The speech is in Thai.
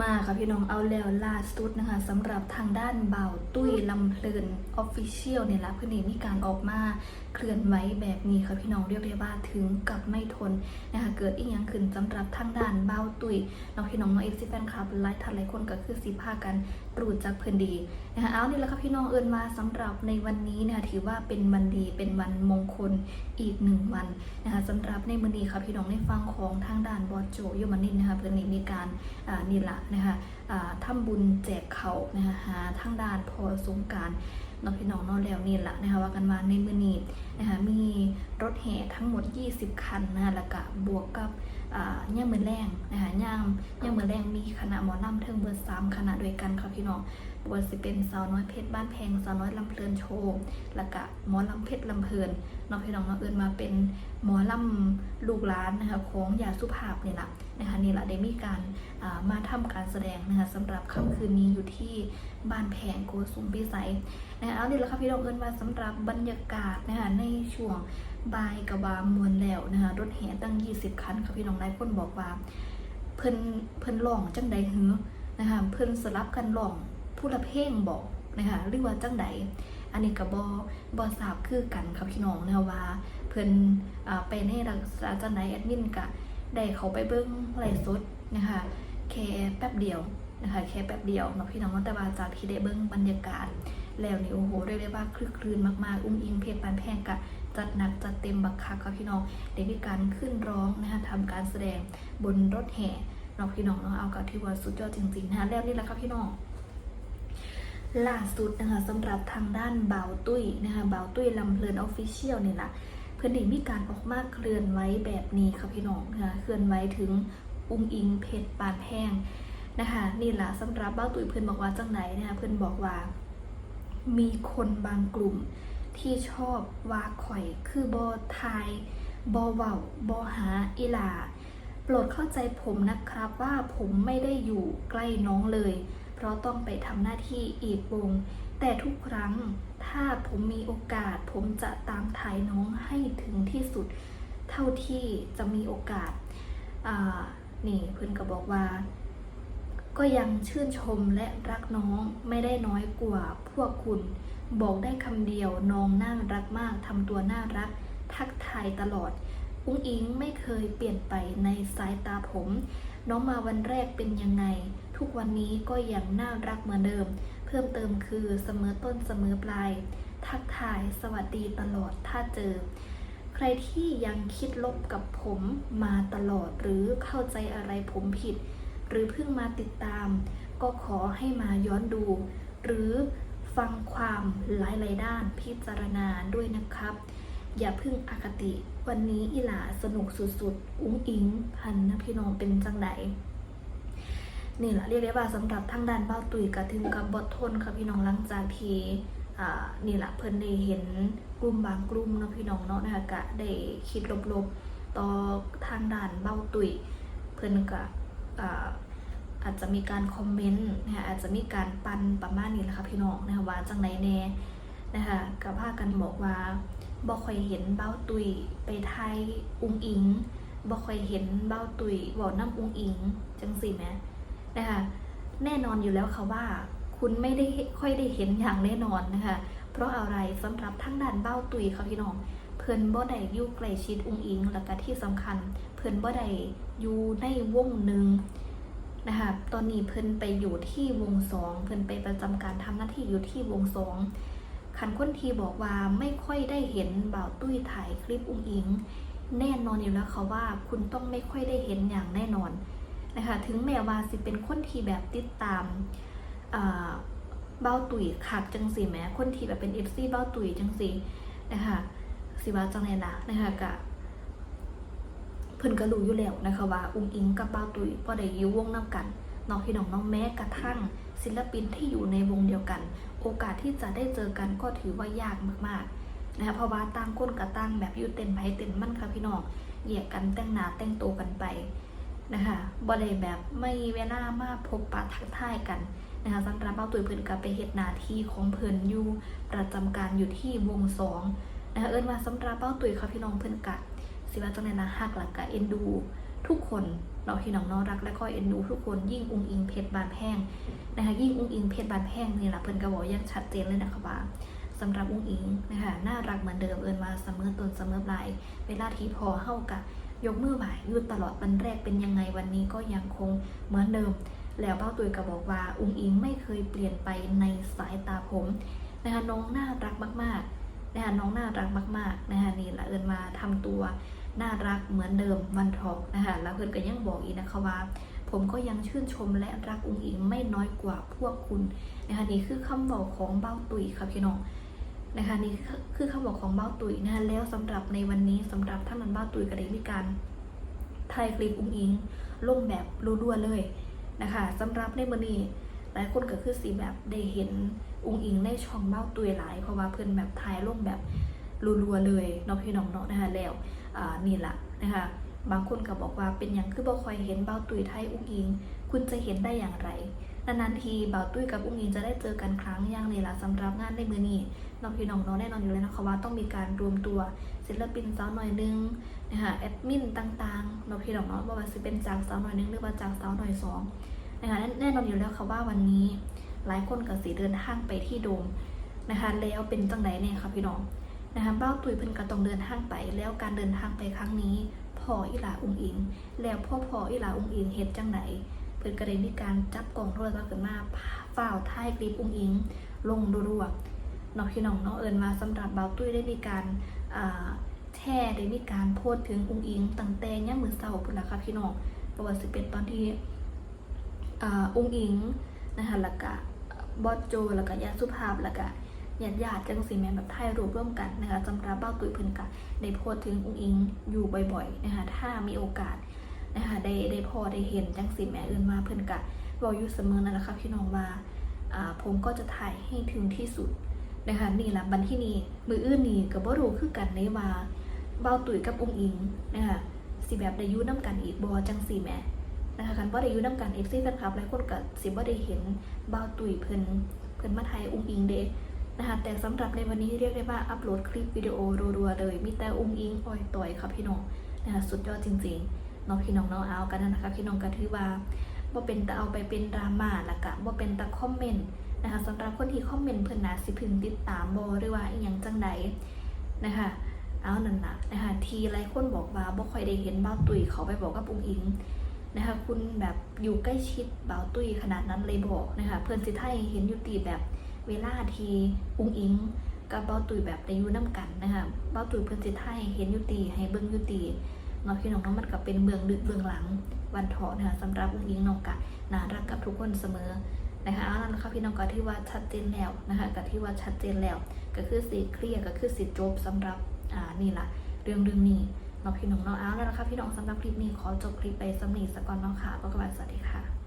มาค่ะพี่น้องเอาแล้วล่าสุดนะคะสำหรับทางด้านเบาตุ้ยลำเพลินออฟฟิเชียลเนี่ยละเพื่อนมีการออกมาเคลื่อนไหวแบบนี้ค่ะพี่น้องเรียกได้ว่าถึงกับไม่ทนนะคะเกิดอีกอย่างขึ้นสำหรับทางด้านเบาตุ้ยน้องพี่น้องน้องเอฟซีแฟนคลับหลายท่านหลายคนก็คือสิพากันรู้จักเพื่อนดีนะคะเอานี่แหละค่ะพี่น้องเอิญมาสำหรับในวันนี้นะคะถือว่าเป็นวันดีเป็นวันมงคลอีกหนึ่งวันนะคะสำหรับในวันนี้ค่ะพี่น้องในฟังของทางด้านบอโจยมานินนะคะเพื่อนเองมีการนี่ละนะคะอ่าทำบุญแจกเขานะคะหาทางด้านพอสงการน้องพี่น้องนอนแล้วนี่ละนะคะว่ากันว่าในมือนี้นะคะมีรถแห่ทั้งหมด 20 คันนะคะแล้วก็บวกกับย่างมือแรงนะคะย่างย่างมือแรงมีคณะหมอลำเทิงเบอร์สามคณะด้วยกันค่ะพี่น้อง บวสิเป็นสาวน้อยเพชรบ้านแพงสาวน้อยลำเพลินโชว์แล้วก็หมอลำเพชรลำเพลินน้องพี่น้องน้องเอิญมาเป็นหมอลำลูกหลานนะคะของยาสุภาพนี่แหละนะคะนี่แหละได้มีการมาทำการแสดงนะคะสำหรับค่ำคืนนี้อยู่ที่บ้านแพงโกสุมพิสัยนะคะเอาดี๋ยวละค่ะพี่น้องเอิญมาสำหรับบรรยากาศนะคะในช่วงบ่ายกับบามวลแล้วนะคะรถแห่ตั้ง 20 คันค่ะพี่น้องหลายคนบอกว่าเพิ่นเพิ่นร้องจังใดเหือนะคะเพิ่นสลับกันร้อง ผู้ละเพลงบอกนะคะหรือว่าจังใดอันนี้ก็บ่บ่ทราบคือกันค่ะพี่น้องนะคะว่าเพิ่นอ่าไปในลักษณะจังใดแอดมินก็ได้เขาไปเบิ่งไลฟ์สดนะคะแค่แป๊บเดียวนะคะแค่แป๊บเดียวนะพี่น้องแต่ว่าจากที่ได้เบิ้งบรรยากาศ แล้วนี่โอ้โหเรียกได้ว่าคลึกคลื่นมากๆ อุ้งอิงเพชรปานแพงกะจัดหนักจัดเต็มบักคักค่ะพี่น้องได้มีการขึ้นร้องนะคะทำการแสดงบนรถแห่เนาพี่น้องเนาะเอากับที่ว่าสุดยอดจริงๆนะคะแล้วนี่แหละค่ะพี่น้อง ล่าสุดนะคะสำหรับทางด้านเบาตุ้ยนะคะเบาตุ้ยลำเพลินออฟฟิเชียลเนี่แหละเพื่อนได้มีการออกมาเคลื่อนไหวแบบนี้ค่ะพี่น้องนะคะเคลื่อนไหวถึงอุ้งอิงเพชรปานแพงนะคะนี่แหละสำหรับเบ้าตุ้ยเพื่อนบอกว่าจังไหนนะคะเพื่อนบอกว่า มีคนบางกลุ่มที่ชอบว่าข่อยคือบอทายบอเว้าบอหาอีหลาโปรดเข้าใจผมนะครับว่าผมไม่ได้อยู่ใกล้น้องเลย เพราะต้องไปทำหน้าที่อีกวง แต่ทุกครั้งถ้าผมมีโอกาส ผมจะตามถ่ายน้องให้ถึงที่สุดเท่าที่จะมีโอกาสานี่เพื่อนก็บอกว่า ก็ยังชื่นชมและรักน้องไม่ได้น้อยกว่าพวกคุณ บอกได้คำเดียวน้องน่ารักมากทำตัวน่ารัก ทักทายตลอดอุ้งอิงไม่เคยเปลี่ยนไปในสายตาผม น้องมาวันแรกเป็นยังไง ทุกวันนี้ก็ยังน่ารักเหมือนเดิม เพิ่มเติมคือเสมอต้นเสมอปลาย ทักทายสวัสดีตลอดถ้าเจอ ใครที่ยังคิดลบกับผมมาตลอดหรือเข้าใจอะไรผมผิด หรือเพิ่งมาติดตาม ก็ขอให้มาย้อนดู หรือฟังความหลายๆด้านพิจารณาด้วยนะครับ อย่าเพึ่งอคติ วันนี้อีหลาสนุกสุดๆ อุ้งอิง พันนะพี่น้องเป็นจังได นี่แหละเรียกได้ว่าสำหรับทางด้านเบ้าตุยกระถึงกับบททนค่ะพี่น้องหลังจากที่อ่านี่แหละเพิ่นได้เห็นกลุ่มบางกลุ่มเนาะพี่น้องเนาะนะคะกะได้คิดลบๆต่อทางด้านเบ้าตุยเพิ่นก็อ่าอาจจะมีการคอมเมนต์นะคะอาจจะมีการปันประมาณนี้แหละค่ะพี่น้องนะคะว่าจังไหนแน่นะคะกับพากันบอกว่าบ่ค่อยเห็นเบ้าตุยไปไทยอุงอิงบ่ค่อยเห็นเบ้าตุยบอกน้ำอุงอิงจังสิแหม นะคะแน่นอนอยู่แล้วค่ะว่า คุณไม่ได้ค่อยได้เห็นอย่างแน่นอนนะคะ เพราะอะไรสำหรับทั้งด้านเบ้าตุยค่ะพี่น้อง เพิ่นบ่ได้ยู่ใกลชิดอุงอิงแล้วก็ที่สำคัญ เพิ่นบ่ได้อยู่ในวงหนึ่งนะคะตอนนี้เพิ่นไปอยู่ที่วงสองเพิ่นไปประจำการทำหน้าที่อยู่ที่วงสองคันคนทีบอกว่าไม่ค่อยได้เห็นเบ่าตุ้ยถ่ายคลิปอุ้งอิง แน่นอนอยู่แล้วค่ะว่าคุณต้องไม่ค่อยได้เห็นอย่างแน่นอน นะคะถึงแม้ว่าสิเป็นคนที่แบบติดตามเบ้าตุ๋ยคักจังสีแม้คนที่แบบเป็น FC เบ้าตุ๋ยจังสีนะคะสิว่าจังไงล่ะนะคะกะเพิ่นก็รู้อยู่แล้วนะคะว่าอุ้งอิงกับเบ้าตุยบ่ได้ยู่วงนํกันน้องพี่น้องน้องแม้กระทั่ง ศิลปินที่อยู่ในวงเดียวกัน โอกาสที่จะได้เจอกันก็ถือว่ายากมากๆนะคะเพราะว่าต่างคนกับต่างแบบอยู่เต็นไผเต็นมั่นค่ะพี่น้องแยกกันแต่งหน้าแต่งตัวกันไป นะคะบ่ได้แบบไม่เวลามาพบปะทักทายกันนะคะสำหรับบ้าตุยเพิ่นก็ไปเฮ็ดหน้าที่ของเพิ่นอยู่ประจำการอยู่ที่วงสองนะคะเอิ้นว่าสำหรับบ้าตุยค่ะพี่น้องเพิ่นกะสิว่าจังไดนะฮักหลักกะเอ็นดูทุกคนเนาพี่น้องเนาะรักและก็เอ็นดูทุกคนยิ่งอุ้งอิงเพชรบานแพงนะคะยิ่งอุ้งอิงเพชรบานแพงนี่แหละเพิ่นก็บอกอยังชัดเจนเลยนะคะว่าสำหรับอุ้งอิงนะคะน่ารักเหมือนเดิมเอินมาเสมอตนเสมอปลายเวลาที่พอเข้ากะ ยกมือไหวอยืดตลอดวันแรกเป็นยังไงวันนี้ก็ยังคงเหมือนเดิม แล้วเป้าตุยก็บอกว่าอุ้งอิงไม่เคยเปลี่ยนไปในสายตาผมนะคะน้องน่ารักมากๆนะคะน้องน่ารักมากๆนะคะนี่ละเอินมาทำตัวน่ารักเหมือนเดิมวันทอกนะคะแล้วเพื่อนก็ยังบอกอีกนะคะว่า ผมก็ยังชื่นชมและรักอุ้งอิงไม่น้อยกว่าพวกคุณนะคะนี่คือคำบอกของเบ้าตุยค่ะพี่น้อง นะคะนี่คือคำบอกของเบ้าตุยนะคะแล้วสำหรับในวันนี้สำหรับท่านมันเบ้าตุยก็ได้มีการถ่ายคลิปอุ้งอิงลงแบบรัวๆเลยนะคะสำหรับในมื้อนี้หลายคนก็คือสีแบบได้เห็นอุ้งอิงในช่องเบ้าตุยหลาย เพราะว่าเพื่อนแบบถ่ายลงแบบรัวๆเลยเนาะพี่น้องเนาะนะคะแล้วนี่แหละนะคะ บางคนก็บอกว่าเป็นอย่างคือบ่คอยเห็นเบาตุยไทยอุ้งอิง คุณจะเห็นได้อย่างไร นานๆทีเบาตุ้ยกับอุ้งอิงจะได้เจอกันครั้งย่างนี่แหละสำหรับงานในมือนี้น้องพี่น้องน้องแน่นอนอยู่เลยนะคะว่าต้องมีการรวมตัวศิลปินสาวหน่อยหนึงนะคะแอดมินต่างๆน้องพี่น้องเนาะว่าว่าจะเป็นจากสาวหน่อยหนึงหรือว่าจากสาวหน่อยสองนะคะแน่นอนอยู่แล้วค่ะว่าวันนี้หลายคนก็สิเดินทางไปที่โดมนะคะแล้วเป็นจังไหนเนี่ยค่ะพี่น้องนะคะเบ้าตุยเพิ่นก็ต้องเดินทางไป แล้วการเดินทางไปครั้งนี้ พออีหลาอุงอิง แล้วพ่อพออีหลาอุงอิงเฮ็ดจังไหนเพิ่นก็ได้มีการจับกล่องโทรศัพท์ขึ้นมาฝ้าวถ่ายคลิปอุงอิง ลงรัวๆนาะพี่น้องเนาะเอิญมาสำหรับเบาตุยได้มีการแชร์ได้มีการโพสถึงอุงอิงตั้งแต่ย่ามมื้อเช้าพุ่นละค่ะพี่น้องบ่ว่าสิเป็นตอนที่อ่าอุงอิงนะคะแล้วก็บอสโจแล้วก็ยาสุภาพแล้วก็ ญาติญาติจังสีแม่แบบถ่ายรูปร่วมกันนะคะจำราเบ้าตุยเพิ่นกะได้โพสถึงอุ้งอิงอยู่บ่อยๆนะคะถ้ามีโอกาสนะคะได้ได้พอได้เห็นจังสีแม่อื่นมาเพิ่นกะบอกอยู่เสมอนั่นแหละค่ะพี่น้องว่าผมก็จะถ่ายให้ถึงที่สุดนะคะนี่แหละบันที่นี้มืออื่นนี่ก็บ่รู้คือกันในว่าเบ้าตุยกับอุ้งอิงนะคะสิแบบได้ยู่นํกันอีกบ่จังสีแม่นะคะคันบ่ได้ยู่นํกัน FC แฟนคลับหลายคนก็สิบ่ได้เห็นเบ้าตุยเพิ่นเพิ่นมาถ่ายอุ้งอิงเด้ นะคะแต่สำหรับในวันนี้เรียกได้ว่าอัปโหลดคลิปวิดีโอรัวๆเลยมีแต่อุ้งอิงอ่อยต่อยค่ะพี่น้องนะคะสุดยอดจริงๆน้องพี่น้องน้องเอากันนะคะพี่น้องก็ถือว่าบ่าเป็นแต่เอาไปเป็นดราม่าละกะบ่าเป็นแต่คอมเมนต์นะคะสำหรับคนที่คอมเมนต์เพิ่อนนาสิพึงติดตามบ่หรือว่าอีหยังจังใดนะคะเอานั่นน่ะนะคะทีหลายคนบอกว่าบ่ค่อยได้เห็นบ่าวตุยเขาไปบอกกับอุ้งอิงนะคะคุณแบบอยู่ใกล้ชิดบ่าวตุยขนาดนั้นเลยบอกนะคะเพิ่อนสิไทยเห็นอยู่ตีแบบ เวลาที่อุ้งอิงกับเบ้าตุยแบบได้อยู่น้ำกันนะคะเบ้าตุยเพิ่อนสิไทยเห็นยุตีให้เบิ่งยุตีเนาะพี่น้องเนาะมันก็เป็นเบื้องลึกเบื้องหลังวันเถาะนะคะสำหรับอุ้งอิงน้องกะน่ารักกับทุกคนเสมอนะคะเอาล่ะนะคะพี่น้องก็ที่ว่าชัดเจนแล้วนะคะก็ที่ว่าชัดเจนแล้ว ก็คือสิเคลียร์ก็คือสิจบสำหรับอ่านี่ละเรื่องเรื่องนี้เนาะพี่น้องเนาะเอาแล้วนะคะพี่น้องสำหรับคลิปนี้ขอจบคลิปไปสำนีสกก่อนเนาะค่ะก็กลับสวัสดีค่ะ